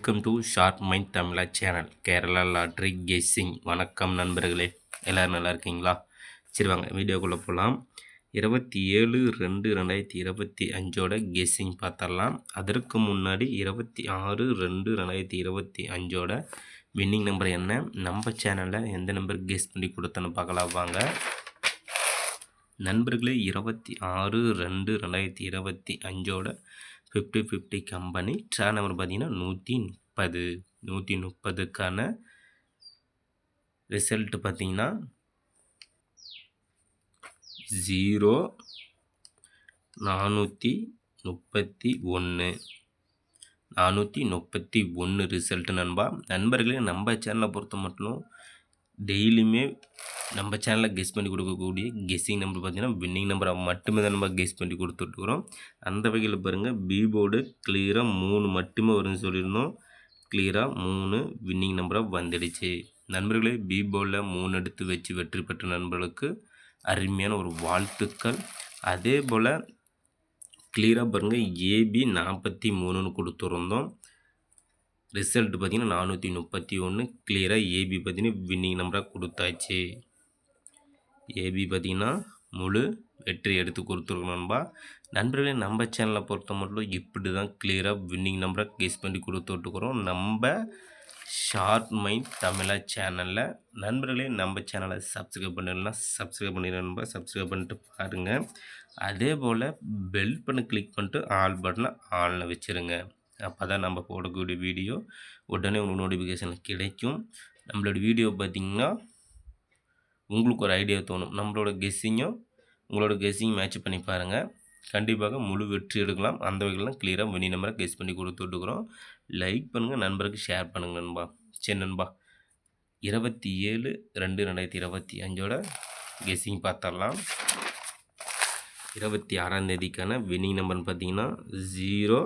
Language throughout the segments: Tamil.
Welcome to Sharp Mind Tamizha channel Kerala lottery guessing வணக்கம் நண்பர்களே. எல்லோரும் நல்லா இருக்கீங்களா? சரி வாங்க வீடியோக்குள்ளே போகலாம் இருபத்தி ஏழு ரெண்டு ரெண்டாயிரத்தி இருபத்தி அஞ்சோட கெஸ்ஸிங் பார்த்துடலாம். அதற்கு முன்னாடி இருபத்தி ஆறு ரெண்டு ரெண்டாயிரத்தி இருபத்தி அஞ்சோட வின்னிங் நம்பர் என்ன? நம்ம சேனலில் எந்த நம்பர் கெஸ் பண்ணி கொடுத்தோன்னு பார்க்கலாம் வாங்க. நண்பர்களே இருபத்தி ஆறு ரெண்டு ரெண்டாயிரத்தி இருபத்தி அஞ்சோட fifty fifty company draw number பார்த்தீங்கன்னா நூற்றி முப்பது. நூற்றி முப்பதுக்கான ரிசல்ட்டு பார்த்தீங்கன்னா ஜீரோ நானூற்றி முப்பத்தி ஒன்று நானூற்றி முப்பத்தி ஒன்று ரிசல்ட்டு நண்பா. நண்பர்களே நம்ம சேனலை பொறுத்த மட்டும் டெய்லியுமே நம்ம சேனலில் கெஸ் பண்ணி கொடுக்கக்கூடிய கெஸ்ஸிங் நம்பர் பார்த்தீங்கன்னா வின்னிங் நம்பரை மட்டுமே தான் நம்ம கெஸ் பண்ணி கொடுத்துட்ருக்குறோம் அந்த வகையில் பாருங்கள் பீபோர்டு கிளியராக மூணு மட்டுமே வரும்னு சொல்லியிருந்தோம். கிளியராக மூணு வின்னிங் நம்பராக வந்துடுச்சு. நண்பர்களே பீபோர்டில் மூணு எடுத்து வச்சு வெற்றி பெற்ற நண்பர்களுக்கு அருமையான ஒரு வாழ்த்துக்கள். அதே போல் கிளியராக பாருங்கள் ஏபி நாற்பத்தி மூணுன்னு கொடுத்துருந்தோம். ரிசல்ட் பார்த்திங்கன்னா நானூற்றி முப்பத்தி ஒன்று கிளியராக ஏபி பார்த்திங்கன்னா வின்னிங் நம்பராக கொடுத்தாச்சு. ஏபி பார்த்திங்கன்னா முழு வெற்றி எடுத்து கொடுத்துருக்கணும்பா நண்பர்களே நம்ம சேனலை பொறுத்த மட்டும் இப்படி தான் கிளியராக வின்னிங் நம்பரை கேஸ் பண்ணி கொடுத்துட்ருக்குறோம் நம்ம ஷார்ட் மைண்ட் தமிழா சேனலில் நண்பர்களே நம்ம சேனலை சப்ஸ்கிரைப் பண்ணலாம் சப்ஸ்கிரைப் பண்ணிடுறா சப்ஸ்கிரைப் பண்ணிட்டு பாருங்கள் அதே போல் பெல் பண்ண கிளிக் பண்ணிட்டு ஆல் பட்டனை ஆனில் வச்சுருங்க. அப்போ தான் நம்ம போடக்கூடிய வீடியோ உடனே உங்களுக்கு நோட்டிஃபிகேஷனில் கிடைக்கும். நம்மளோட வீடியோ பார்த்திங்கன்னா உங்களுக்கு ஒரு ஐடியா தோணும். நம்மளோட கெஸ்ஸிங்கும் உங்களோட கெஸ்ஸிங் மேட்ச் பண்ணி பாருங்கள் கண்டிப்பாக முழு வெற்றி எடுக்கலாம். அந்த வகையிலாம் கிளியராக வெனி நம்பரை கெஸ் பண்ணி கொடுத்துட்ருக்குறோம் லைக் பண்ணுங்கள் நண்பருக்கு ஷேர் பண்ணுங்கள் நண்பா. சரி நண்பா. இருபத்தி ஏழு ரெண்டு ரெண்டாயிரத்தி இருபத்தி அஞ்சோட கெஸ்ஸிங் பார்த்துடலாம். இருபத்தி ஆறாம் தேதிக்கான வின்னிங் நம்பர்னு பார்த்தீங்கன்னா ஜீரோ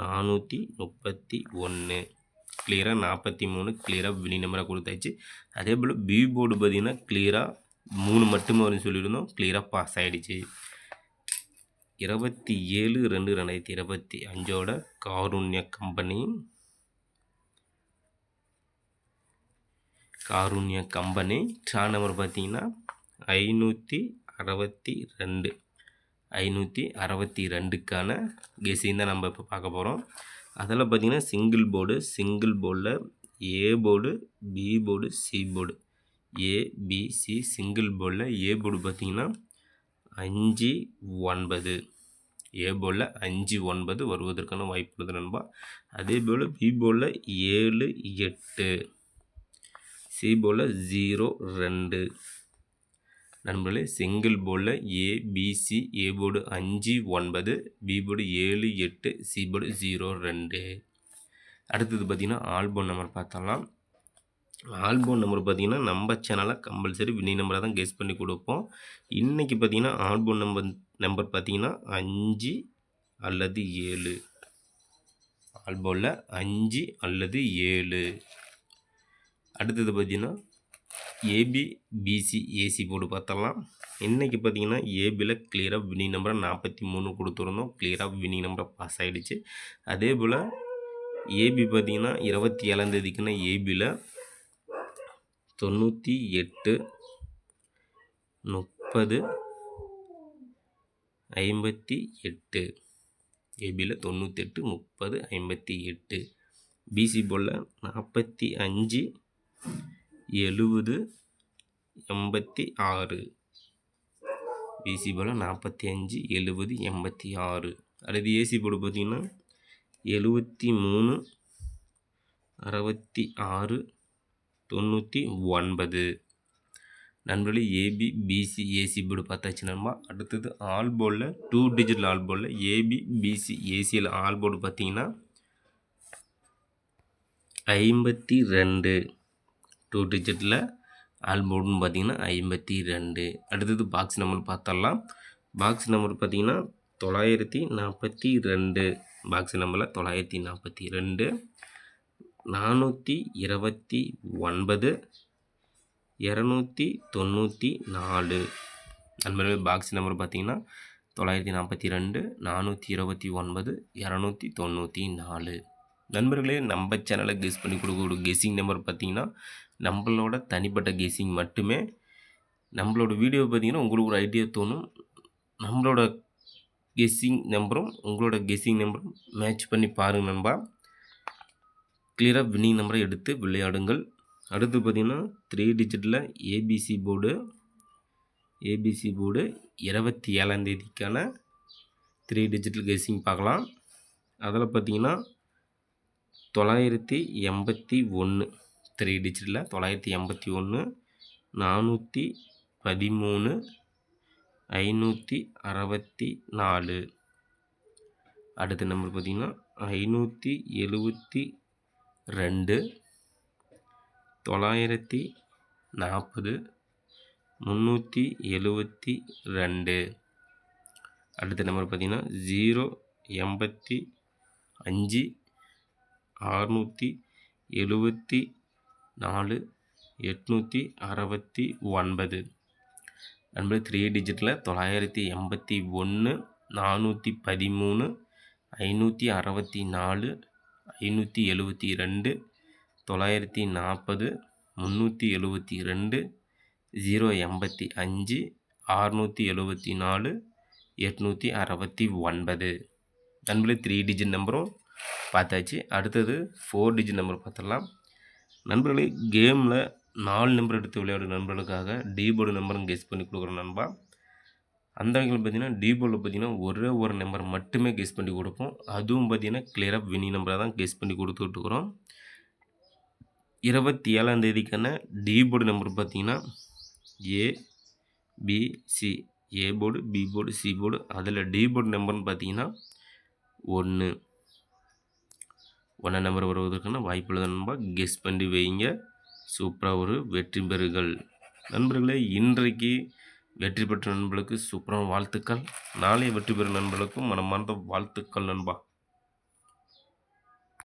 நானூற்றி முப்பத்தி ஒன்று கிளியராக நாற்பத்தி மூணு. கிளியராக வினி நம்பராக கொடுத்தாச்சு. அதே போல் பி போர்டு பார்த்திங்கன்னா கிளியராக மூணு மட்டுமே வரும்னு சொல்லியிருந்தோம். கிளியராக பாஸ் ஆகிடுச்சு இருபத்தி ஏழு ரெண்டு ரெண்டாயிரத்தி இருபத்தி அஞ்சோட காருண்ய கம்பெனி காருண்ய கம்பெனி ட்ரா நம்பர் பார்த்தீங்கன்னா ஐநூற்றி அறுபத்தி ரெண்டு. ஐநூற்றி அறுபத்தி ரெண்டுக்கான கெஸையும் தான் நம்ம இப்போ பார்க்க போகிறோம். அதில் பார்த்திங்கன்னா சிங்கிள் போர்டு சிங்கிள் போர்டில் A board B board C board ABC single போர்டில் ஏ போர்டு பார்த்திங்கன்னா அஞ்சு ஒன்பது. ஏ போர்டில் அஞ்சு ஒன்பது வருவதற்கான வாய்ப்பு உள்ளது நண்பா. அதே போல் பி போர்டில் ஏழு எட்டு. சி போர்டில் ஜீரோ ரெண்டு. நண்பர்களே சிங்கிள் போர்டில் ஏ பிசி ஏ போர்டு அஞ்சு ஒன்பது பி போர்டு ஏழு எட்டு சி போர்டு ஜீரோ ரெண்டு. அடுத்தது பார்த்திங்கன்னா ஆல்போன் நம்பர் பார்த்தலாம் ஆல்போன் நம்பர் பார்த்திங்கன்னா நம்ம சேனலாக கம்பல்சரி வினி நம்பரை தான் கெஸ் பண்ணி கொடுப்போம். இன்றைக்கி பார்த்திங்கன்னா ஆல்போன் நம்பர் நம்பர் பார்த்திங்கன்னா அஞ்சு அல்லது ஏழு. ஆல்போனில் அஞ்சு அல்லது ஏழு. அடுத்தது பார்த்திங்கன்னா ஏபி பிசி ஏசி போர்டு பார்த்தலாம் இன்றைக்கி பார்த்தீங்கன்னா ஏபியில் கிளியராக வினிங் நம்பரை நாற்பத்தி மூணு கொடுத்துருந்தோம். கிளியராக வினிங் நம்பரை பாஸ் ஆகிடுச்சு அதே போல் ஏபி பார்த்திங்கன்னா இருபத்தி ஏழாந்தேதிக்குன்னா ஏபியில் தொண்ணூற்றி எட்டு முப்பது ஐம்பத்தி எட்டு. ஏபியில் தொண்ணூற்றெட்டு முப்பது ஐம்பத்தி எட்டு. பிசி போலில் நாற்பத்தி அஞ்சு எழுபது எண்பத்தி ஆறு. பிசி போல் நாற்பத்தி அஞ்சு எழுபது எண்பத்தி ஆறு. அடுத்து ஏசி போர்டு பார்த்திங்கன்னா எழுபத்தி மூணு அறுபத்தி ஆறு தொண்ணூற்றி ஒன்பது. நண்பர்களே ஏபி பிசி ஏசி போர்டு பார்த்தாச்சு நண்பா. அடுத்தது ஆல் போர்டில் டூ டிஜிட்டல் ஆல் போர்டில் ஏபி பிசி ஏசியில் ஆல் போர்டு பார்த்திங்கன்னா ஐம்பத்தி ரெண்டு. டூ டிஜிட்டில் ஆல்போர்டுன்னு பார்த்தீங்கன்னா ஐம்பத்தி ரெண்டு. அடுத்தது பாக்ஸ் நம்பர் பார்த்தரலாம் பாக்ஸ் நம்பர் பார்த்தீங்கன்னா தொள்ளாயிரத்தி நாற்பத்தி ரெண்டு. பாக்ஸ் நம்பரில் தொள்ளாயிரத்தி நாற்பத்தி ரெண்டு. நானூற்றி இருபத்தி ஒன்பது. இரநூத்தி தொண்ணூற்றி நாலு. நண்பர்கள் பாக்ஸ் நம்பர் பார்த்தீங்கன்னா தொள்ளாயிரத்தி நாற்பத்தி ரெண்டு நானூற்றி இருபத்தி ஒன்பது இரநூத்தி தொண்ணூற்றி நாலு. நண்பர்களே நம்ம சேனலை கெஸ் பண்ணி கொடுக்கக்கூடிய கெஸ்ஸிங் நம்பர் பார்த்தீங்கன்னா நம்மளோட தனிப்பட்ட கெஸ்ஸிங் மட்டுமே. நம்மளோட வீடியோ பார்த்தீங்கன்னா உங்களுக்கு ஒரு ஐடியா தோணும். நம்மளோட கெஸ்ஸிங் நம்பரும் உங்களோட கெஸ்ஸிங் நம்பரும் மேட்ச் பண்ணி பாருங்கள் நண்பா. கிளியராக வின்னிங் நம்பரை எடுத்து விளையாடுங்கள். அடுத்து பார்த்தீங்கன்னா த்ரீ டிஜிட்டில் ஏபிசி போர்டு ஏபிசி போர்டு இருபத்தி ஏழாந்தேதிக்கான த்ரீ டிஜிட்டல் கெஸ்ஸிங் பார்க்கலாம். அதில் பார்த்தீங்கன்னா தொள்ளாயிரத்தி எண்பத்தி ஒன்று த்ரீ டிஜிட்டில் தொள்ளாயிரத்தி எண்பத்தி ஒன்று நானூற்றி பதிமூணு ஐநூற்றி அறுபத்தி நாலு. அடுத்த நம்பர் பார்த்தீங்கன்னா ஐநூற்றி எழுபத்தி ரெண்டு தொள்ளாயிரத்தி நாற்பது முந்நூற்றி எழுபத்தி ரெண்டு. அடுத்த நம்பர் பார்த்தீங்கன்னா ஜீரோ எண்பத்தி அஞ்சு அறுநூற்றி எழுபத்தி நாலு எட்நூற்றி அறுபத்தி ஒன்பது. நண்பர் த்ரீ டிஜிட்டில் தொள்ளாயிரத்தி எண்பத்தி ஒன்று நானூற்றி பதிமூணு ஐநூற்றி அறுபத்தி நாலு ஐநூற்றி எழுபத்தி ரெண்டு தொள்ளாயிரத்தி நாற்பது முந்நூற்றி எழுபத்தி ரெண்டு ஜீரோ எண்பத்தி அஞ்சு ஆறுநூற்றி எழுபத்தி நாலு எட்நூற்றி அறுபத்தி ஒன்பது. நண்பர்களே த்ரீ டிஜிட் நம்பரும் பார்த்தாச்சு. அடுத்தது ஃபோர் டிஜிட் நம்பர் பார்த்துடலாம். நண்பர்களே கேமில் நாலு நம்பர் எடுத்து விளையாடும் நண்பர்களுக்காக டீபோர்டு நம்பரும் கெஸ் பண்ணி கொடுக்குறோம் நண்பா. அந்த வகையில் பார்த்தீங்கன்னா டீபோர்டில் பார்த்தீங்கன்னா ஒரே ஒரு நம்பர் மட்டுமே கெஸ் பண்ணி கொடுப்போம். அதுவும் பார்த்தீங்கன்னா கிளியராக வினி நம்பரை தான் கெஸ் பண்ணி கொடுத்துட்டுருக்குறோம் இருபத்தி ஏழாம் தேதிக்கான டீபோர்டு நம்பர் பார்த்தீங்கன்னா A BC A board B board C board அதில் டி போர்டு நம்பர்னு பார்த்தீங்கன்னா ஒன்று. ஒன்றாம் நம்பர் வருவதற்கான வாய்ப்புள்ளது நண்பா கெஸ் பண்ணி வைங்க சூப்பராக ஒரு வெற்றி பெறுகள் நண்பர்களே இன்றைக்கு வெற்றி பெற்ற நண்பர்களுக்கு சூப்பரான வாழ்த்துக்கள் நாளைய வெற்றி பெறும் நண்பர்களுக்கும் மனமார்ந்த வாழ்த்துக்கள் நண்பா